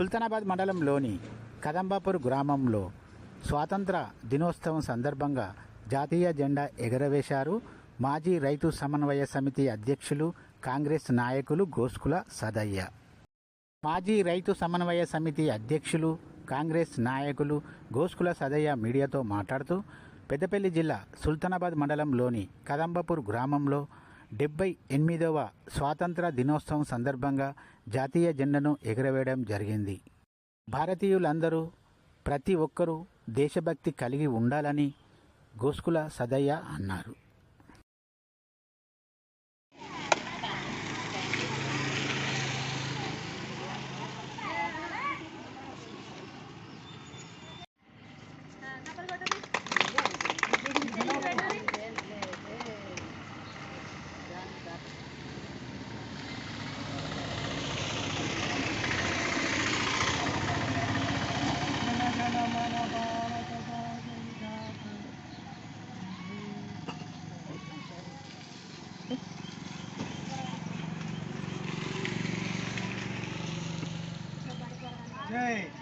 సుల్తానాబాద్ మండలంలోని కదంబాపూర్ గ్రామంలో స్వాతంత్ర దినోత్సవం సందర్భంగా జాతీయ జెండా ఎగరవేశారు. మాజీ రైతు సమన్వయ సమితి అధ్యక్షులు కాంగ్రెస్ నాయకులు గోస్కుల సదయ్య. మాజీ రైతు సమన్వయ సమితి అధ్యక్షులు కాంగ్రెస్ నాయకులు గోస్కుల సదయ్య మీడియాతో మాట్లాడుతూ పెద్దపల్లి జిల్లా సుల్తానాబాద్ మండలంలోని కదంబపూర్ గ్రామంలో డెబ్బై ఎనిమిదవ స్వాతంత్ర దినోత్సవం సందర్భంగా జాతీయ జెండాను ఎగురవేయడం జరిగింది. భారతీయులందరూ ప్రతి ఒక్కరూ దేశభక్తి కలిగి ఉండాలని గోస్కుల సదయ్య అన్నారు. day.